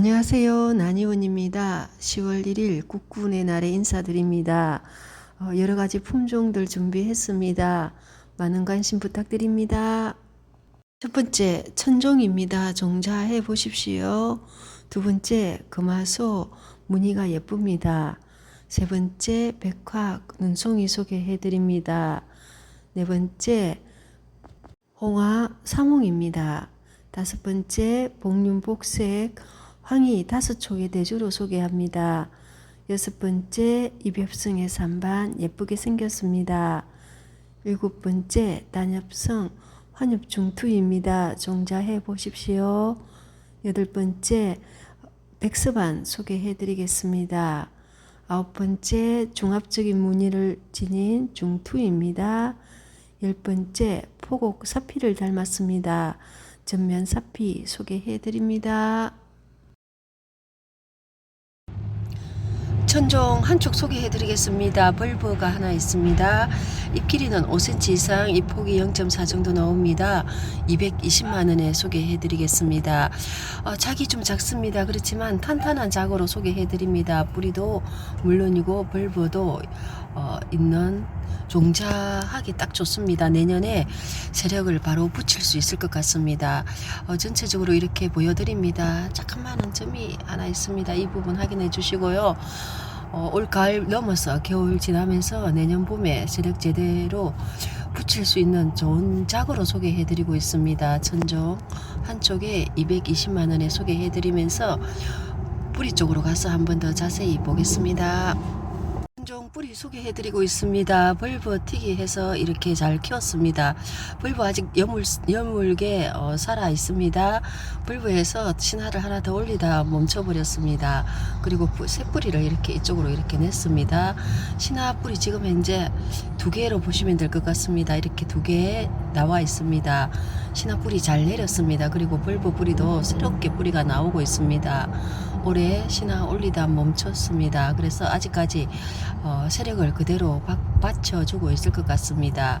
안녕하세요. 나니원입니다. 10월 1일 국군의 날에 인사드립니다. 어, 여러 가지 품종들 준비했습니다. 많은 관심 부탁드립니다. 첫 번째, 천종입니다. 종자해 보십시오. 두 번째, 금화소, 무늬가 예쁩니다. 세 번째, 백화, 눈송이 소개해 드립니다. 네 번째, 홍화, 사몽입니다. 다섯 번째, 복륜 복색, 황희 다섯 촉의 대주로 소개합니다. 여섯 번째, 이벽성의 산반 예쁘게 생겼습니다. 일곱 번째, 단엽성 환엽중투입니다. 종자해 보십시오. 여덟 번째, 백서반 소개해 드리겠습니다. 아홉 번째, 종합적인 무늬를 지닌 중투입니다. 열 번째, 포곡 사피를 닮았습니다. 전면 사피 소개해 드립니다. 천종 한쪽 소개해 드리겠습니다. 벌브가 하나 있습니다. 잎 길이는 5cm 이상, 잎 폭이 0.4 정도 나옵니다. 220만 원에 소개해 드리겠습니다. 어, 작이 좀 작습니다. 그렇지만 탄탄한 작으로 소개해 드립니다. 뿌리도 물론이고 벌브도 어, 있는 종자하기 딱 좋습니다. 내년에 세력을 바로 붙일 수 있을 것 같습니다. 어, 전체적으로 이렇게 보여드립니다. 조그마한 점이 하나 있습니다. 이 부분 확인해 주시고요. 어, 올 가을 넘어서 겨울 지나면서 내년 봄에 세력 제대로 붙일 수 있는 좋은 작으로 소개해 드리고 있습니다. 천종 한쪽에 220만 원에 소개해 드리면서 뿌리 쪽으로 가서 한 번 더 자세히 보겠습니다. 뿌리 소개해 드리고 있습니다. 벌브 튀기 해서 이렇게 잘 키웠습니다. 벌브 아직 여물, 여물게 어, 살아 있습니다. 벌브에서 신화를 하나 더 올리다 멈춰 버렸습니다. 그리고 뿌- 새 뿌리를 이렇게 이쪽으로 이렇게 냈습니다. 신화 뿌리 지금 현재 두 개로 보시면 될 것 같습니다. 이렇게 두 개 나와 있습니다. 신화 뿌리 잘 내렸습니다. 그리고 벌브 뿌리도 새롭게 뿌리가 나오고 있습니다. 올해 신화 올리다 멈췄습니다. 그래서 아직까지 어, 세력을 그대로 박- 받쳐주고 있을 것 같습니다.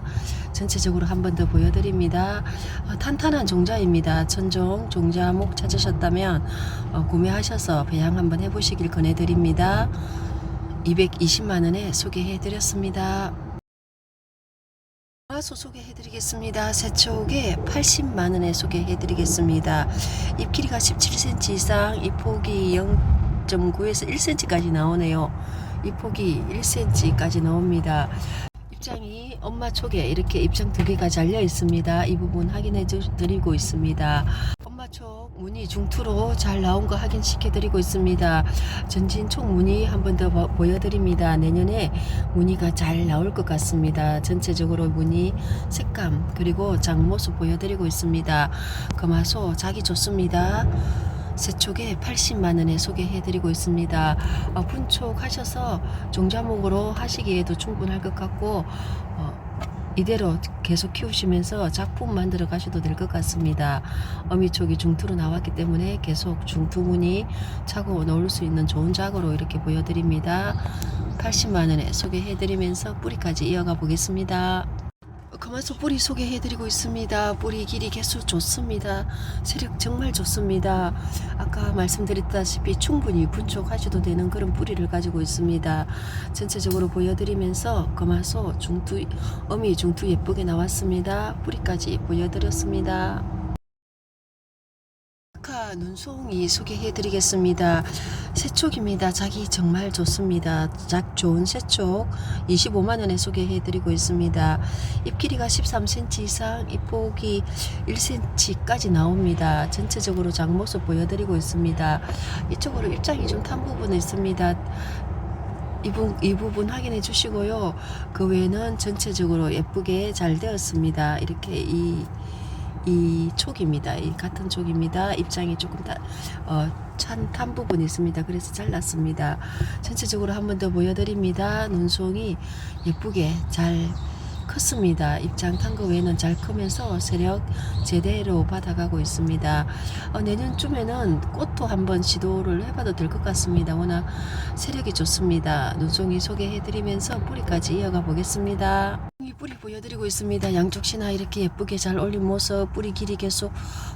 전체적으로 한 번 더 보여드립니다. 어, 탄탄한 종자입니다. 천종 종자목 찾으셨다면 어, 구매하셔서 배양 한번 해보시길 권해드립니다. 220만 원에 소개해드렸습니다. 마소 소개해드리겠습니다. 세촉에 80만 원에 소개해드리겠습니다. 잎 길이가 17cm 이상, 잎 폭이 0.9에서 1cm까지 나오네요. 잎 폭이 1cm까지 나옵니다. 입장이 엄마 촉에 이렇게 입장 두 개가 잘려 있습니다. 이 부분 확인해 주- 드리고 있습니다. 엄마 촉 무늬 중투로 잘 나온 거 확인시켜 드리고 있습니다. 전진 촉 무늬 한 번 더 보여드립니다. 내년에 무늬가 잘 나올 것 같습니다. 전체적으로 무늬, 색감 그리고 장 모습 보여드리고 있습니다. 금화소 자기 좋습니다. 세촉에 80만 원에 소개해드리고 있습니다. 어, 분촉 하셔서 종자목으로 하시기에도 충분할 것 같고 어, 이대로 계속 키우시면서 작품 만들어 가셔도 될 것 같습니다. 어미촉이 중투로 나왔기 때문에 계속 중투무늬 차고 넣을 수 있는 좋은 작으로 이렇게 보여드립니다. 80만 원에 소개해드리면서 뿌리까지 이어가 보겠습니다. 그만서 뿌리 소개해드리고 있습니다. 뿌리 길이 개수 좋습니다. 세력 정말 좋습니다. 아까 말씀드렸다시피 충분히 분촉하셔도 되는 그런 뿌리를 가지고 있습니다. 전체적으로 보여드리면서 거마소 중투 어미 중투 예쁘게 나왔습니다. 뿌리까지 보여드렸습니다. 눈송이 소개해드리겠습니다. 새촉입니다. 자기 정말 좋습니다. 작 좋은 새촉 25만 원에 소개해드리고 있습니다. 잎 길이가 13cm 이상, 잎 폭이 1cm까지 나옵니다. 전체적으로 장 모습 보여드리고 있습니다. 이쪽으로 입장이 좀 탄 부분이 있습니다. 이, 부, 이 부분 확인해 주시고요. 그 외에는 전체적으로 예쁘게 잘 되었습니다. 이렇게 이, 이 촉입니다. 이 같은 촉입니다. 입장이 조금 다, 어, 찬, 탄 부분이 있습니다. 그래서 잘랐습니다. 전체적으로 한 번 더 보여드립니다. 눈송이 예쁘게 잘 컸습니다. 입장 탄거 외에는 잘 크면서 세력 제대로 받아가고 있습니다. 어, 내년쯤에는 꽃도 한번 시도를 해봐도 될 것 같습니다. 워낙 세력이 좋습니다. 눈송이 소개해드리면서 뿌리까지 이어가 보겠습니다. 이 뿌리 보여드리고 있습니다. 양쪽 신화 이렇게 예쁘게 잘 올린 모습 뿌리 길이 계속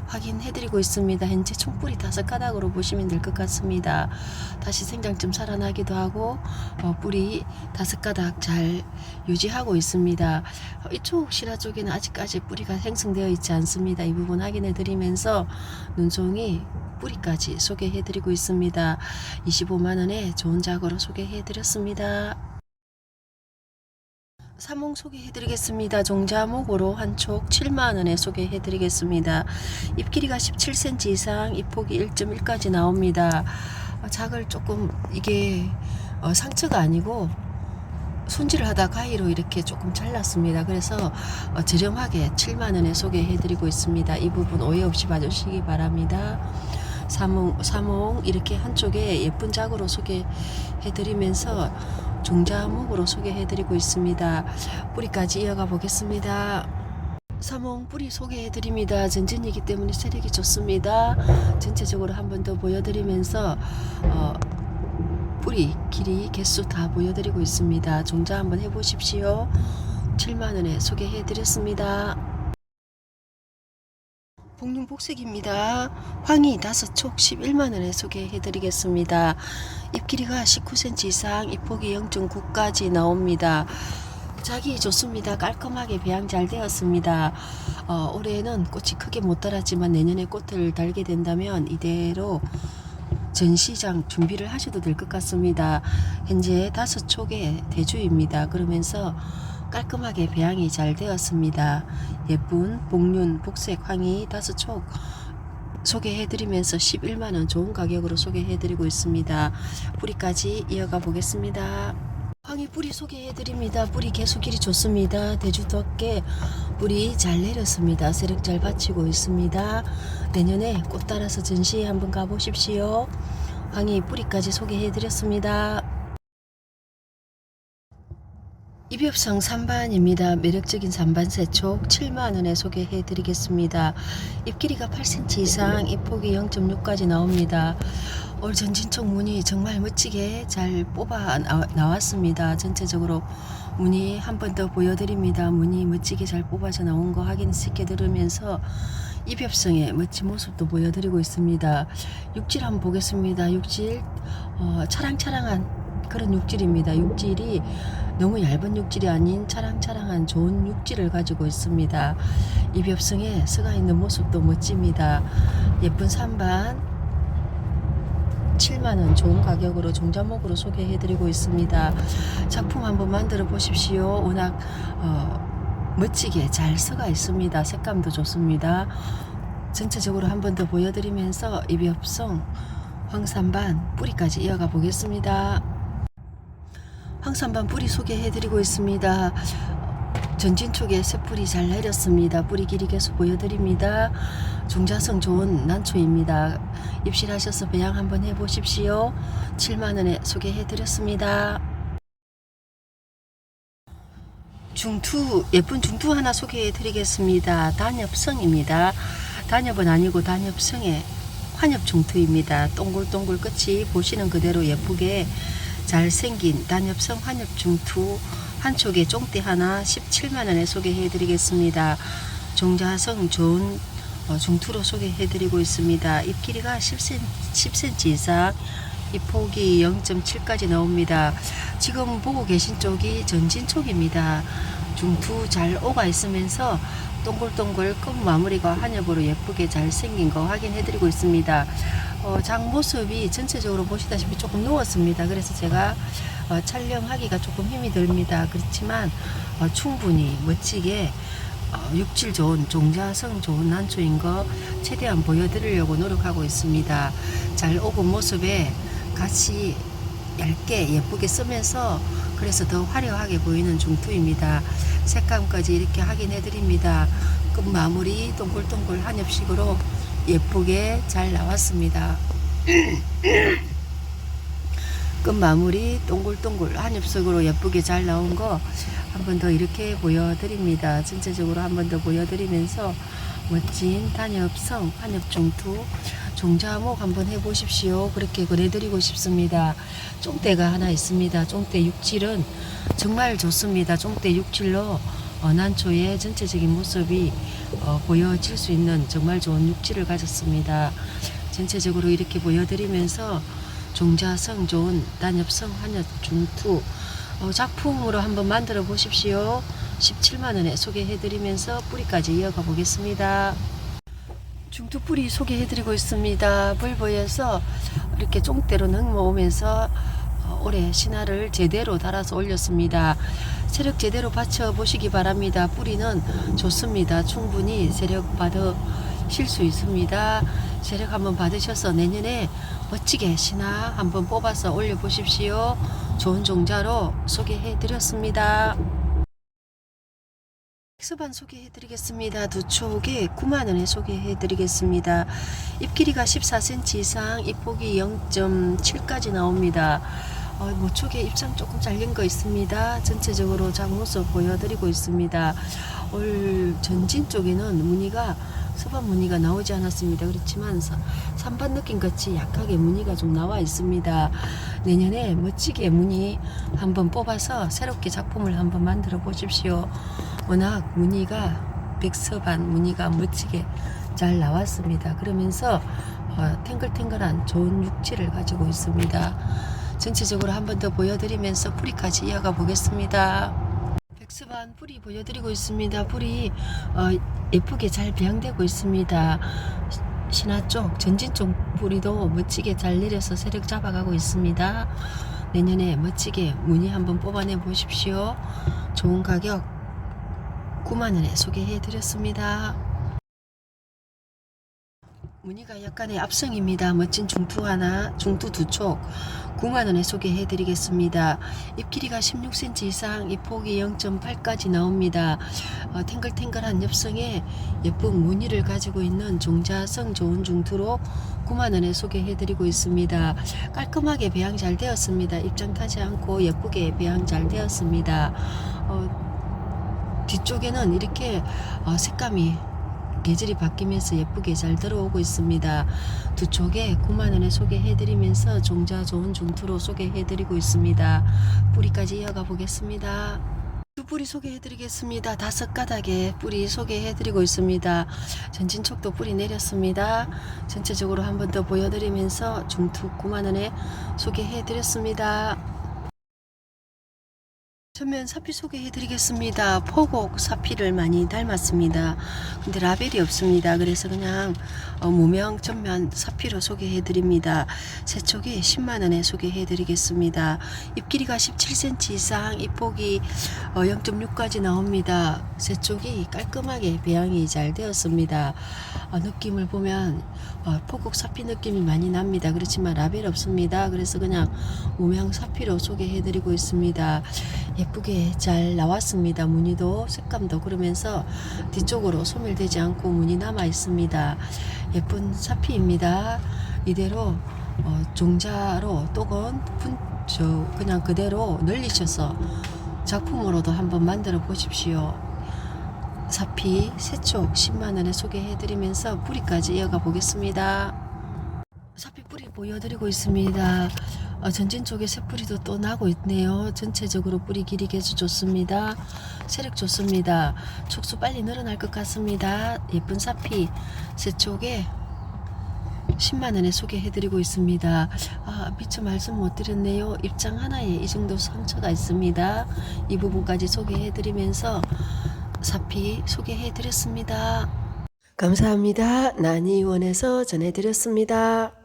확인해드리고 있습니다. 현재 총뿌리 다섯 가닥으로 보시면 될 것 같습니다. 다시 생장 좀 살아나기도 하고 어, 뿌리 다섯 가닥 잘 유지하고 있습니다. 어, 이쪽 신화 쪽에는 아직까지 뿌리가 생성되어 있지 않습니다. 이 부분 확인해드리면서 눈송이 뿌리까지 소개해드리고 있습니다. 25만 원에 좋은 작으로 소개해드렸습니다. 사몽 소개해드리겠습니다. 종자목으로 한 촉 7만원에 소개해드리겠습니다. 잎 길이가 17cm 이상, 잎 폭이 1.1까지 나옵니다. 어, 작을 조금 이게 어, 상처가 아니고 손질을 하다 가위로 이렇게 조금 잘랐습니다. 그래서 어, 저렴하게 7만원에 소개해드리고 있습니다. 이 부분 오해 없이 봐주시기 바랍니다. 사몽, 사몽 이렇게 한쪽에 예쁜 작으로 소개해드리면서 종자목으로 소개해드리고 있습니다. 뿌리까지 이어가 보겠습니다. 사몽 뿌리 소개해드립니다. 전진이기 때문에 세력이 좋습니다. 전체적으로 한 번 더 보여드리면서 어, 뿌리 길이 개수 다 보여드리고 있습니다. 종자 한번 해보십시오. 7만원에 소개해드렸습니다. 복륜 복색입니다. 황이 다섯 촉 11만원에 소개해 드리겠습니다. 잎 길이가 19cm 이상, 잎 폭이 0.9까지 나옵니다. 자기 좋습니다. 깔끔하게 배양 잘 되었습니다. 어, 올해는 꽃이 크게 못 달았지만 내년에 꽃을 달게 된다면 이대로 전시장 준비를 하셔도 될 것 같습니다. 현재 다섯 촉의 대주입니다. 그러면서 깔끔하게 배양이 잘 되었습니다. 예쁜 복륜 복색 황이 다섯 촉 소개해드리면서 11만원 좋은 가격으로 소개해드리고 있습니다. 뿌리까지 이어가 보겠습니다. 황이 뿌리 소개해드립니다. 뿌리 개수 길이 좋습니다. 대주도께 뿌리 잘 내렸습니다. 세력 잘 받치고 있습니다. 내년에 꽃 따라서 전시회 한번 가보십시오. 황이 뿌리까지 소개해드렸습니다. 입엽성 3반입니다. 매력적인 3반 세촉 7만원에 소개해 드리겠습니다. 잎 길이가 8cm 이상, 잎 폭이 0.6까지 나옵니다. 올 전진촉 무늬 정말 멋지게 잘 뽑아 나- 나왔습니다. 전체적으로 무늬 한 번 더 보여드립니다. 무늬 멋지게 잘 뽑아져 나온 거 확인시켜 드리면서 입엽성의 멋진 모습도 보여드리고 있습니다. 육질 한번 보겠습니다. 육질 어, 차랑차랑한 그런 육질입니다. 육질이 너무 얇은 육질이 아닌 차랑차랑한 좋은 육질을 가지고 있습니다. 입엽성에 서가 있는 모습도 멋집니다. 예쁜 산반 7만원 좋은 가격으로 종자목으로 소개해드리고 있습니다. 작품 한번 만들어 보십시오. 워낙 어, 멋지게 잘 서가 있습니다. 색감도 좋습니다. 전체적으로 한번 더 보여드리면서 입엽성 황산반 뿌리까지 이어가 보겠습니다. 황산반 뿌리 소개해드리고 있습니다. 전진 쪽에 새 뿌리 잘 내렸습니다. 뿌리 길이 계속 보여드립니다. 종자성 좋은 난초입니다. 입실하셔서 배양 한번 해보십시오. 7만원에 소개해드렸습니다. 중투, 예쁜 중투 하나 소개해드리겠습니다. 단엽성입니다. 단엽은 아니고 단엽성의 환엽 중투입니다. 동글동글 끝이 보시는 그대로 예쁘게 잘생긴 단엽성 환엽 중투 한쪽에 쫑대 하나 17만원에 소개해 드리겠습니다. 종자성 좋은 어, 중투로 소개해 드리고 있습니다. 잎 길이가 10cm, 10cm 이상, 잎 폭이 0.7까지 나옵니다. 지금 보고 계신 쪽이 전진 쪽입니다. 중투 잘 오가 있으면서 동글동글 끝 마무리가 한엽으로 예쁘게 잘 생긴 거 확인해 드리고 있습니다. 어, 장 모습이 전체적으로 보시다시피 조금 누웠습니다. 그래서 제가 어, 촬영하기가 조금 힘이 듭니다. 그렇지만 어, 충분히 멋지게 어, 육질 좋은 종자성 좋은 난초인 거 최대한 보여드리려고 노력하고 있습니다. 잘 오은 모습에 같이 얇게 예쁘게 쓰면서 그래서 더 화려하게 보이는 중투입니다. 색감까지 이렇게 확인해 드립니다. 끝 마무리 동글동글 한엽식으로 예쁘게 잘 나왔습니다. 끝 마무리 동글동글 한엽색으로 예쁘게 잘 나온 거 한 번 더 이렇게 보여드립니다. 전체적으로 한 번 더 보여드리면서 멋진 단엽성 한엽 중투 종자목 한번 해보십시오. 그렇게 권해드리고 싶습니다. 쫑대가 하나 있습니다. 쫑대 육질은 정말 좋습니다. 쫑대 육질로 어, 난초의 전체적인 모습이 어, 보여질 수 있는 정말 좋은 육질을 가졌습니다. 전체적으로 이렇게 보여드리면서 종자성 좋은 단엽성 한엽 중투 어, 작품으로 한번 만들어 보십시오. 17만원에 소개해드리면서 뿌리까지 이어가 보겠습니다. 중투 뿌리 소개해드리고 있습니다. 불보에서 이렇게 쫑대로 능모으면서 어, 올해 신화를 제대로 달아서 올렸습니다. 세력 제대로 받쳐 보시기 바랍니다. 뿌리는 좋습니다. 충분히 세력 받으실 수 있습니다. 세력 한번 받으셔서 내년에 멋지게 신화 한번 뽑아서 올려 보십시오. 좋은 종자로 소개해 드렸습니다. 엑스반 소개해드리겠습니다. 두 촉에 9만원에 소개해드리겠습니다. 잎 길이가 14cm 이상, 잎폭이 0.7까지 나옵니다. 어, 모촉에 잎장 조금 잘린 거 있습니다. 전체적으로 작모습 보여드리고 있습니다. 올 전진 쪽에는 무늬가 서반 무늬가 나오지 않았습니다. 그렇지만 사- 산반 느낌 같이 약하게 무늬가 좀 나와 있습니다. 내년에 멋지게 무늬 한번 뽑아서 새롭게 작품을 한번 만들어 보십시오. 워낙 무늬가 백서반 무늬가 멋지게 잘 나왔습니다. 그러면서 어, 탱글탱글한 좋은 육질을 가지고 있습니다. 전체적으로 한 번 더 보여드리면서 뿌리까지 이어가 보겠습니다. 백서반 뿌리 보여드리고 있습니다. 뿌리 어, 예쁘게 잘 배양되고 있습니다. 시- 신화 쪽, 전진 쪽 뿌리도 멋지게 잘 내려서 세력 잡아가고 있습니다. 내년에 멋지게 무늬 한번 뽑아내 보십시오. 좋은 가격 9만원에 소개해 드렸습니다. 무늬가 약간의 압성입니다. 멋진 중투 하나, 중투 두 촉 9만원에 소개해 드리겠습니다. 잎 길이가 16cm 이상, 잎 폭이 0.8까지 나옵니다. 어, 탱글탱글한 엽성에 예쁜 무늬를 가지고 있는 종자성 좋은 중투로 9만원에 소개해 드리고 있습니다. 깔끔하게 배양 잘 되었습니다. 입장 타지 않고 예쁘게 배양 잘 되었습니다. 어, 뒤쪽에는 이렇게 어, 색감이 계절이 바뀌면서 예쁘게 잘 들어오고 있습니다. 두 쪽에 9만원에 소개해드리면서 종자 좋은 종투로 소개해드리고 있습니다. 뿌리까지 이어가 보겠습니다. 두 뿌리 소개해드리겠습니다. 다섯 가닥에 뿌리 소개해드리고 있습니다. 전진촉도 뿌리 내렸습니다. 전체적으로 한 번 더 보여드리면서 중투 9만원에 소개해드렸습니다. 전면 사피 소개해드리겠습니다. 포곡 사피를 많이 닮았습니다. 근데 라벨이 없습니다. 그래서 그냥 어, 무명 전면 사피로 소개해드립니다. 세촉이 10만원에 소개해드리겠습니다. 잎 길이가 17cm 이상, 잎폭이 어, 0.6까지 나옵니다. 세촉이 깔끔하게 배양이 잘 되었습니다. 어, 느낌을 보면 어, 포곡 사피 느낌이 많이 납니다. 그렇지만 라벨 없습니다. 그래서 그냥 무명 사피로 소개해드리고 있습니다. 예 쁘게 잘 나왔습니다. 무늬도 색감도 그러면서 뒤쪽으로 소멸되지 않고 무늬 남아 있습니다. 예쁜 사피입니다. 이대로 어, 종자로 또건 분, 저 그냥 그대로 늘리셔서 작품으로도 한번 만들어 보십시오. 사피 세촉 10만원에 소개해드리면서 뿌리까지 이어가 보겠습니다. 사피 뿌리 보여드리고 있습니다. 어, 전진 쪽에 새뿌리도 또 나고 있네요. 전체적으로 뿌리 길이 개수 좋습니다. 세력 좋습니다. 촉수 빨리 늘어날 것 같습니다. 예쁜 사피 세쪽에 10만원에 소개해드리고 있습니다. 아, 미처 말씀 못 드렸네요. 입장 하나에 이 정도 상처가 있습니다. 이 부분까지 소개해드리면서 사피 소개해드렸습니다. 감사합니다. 난이원에서 전해드렸습니다.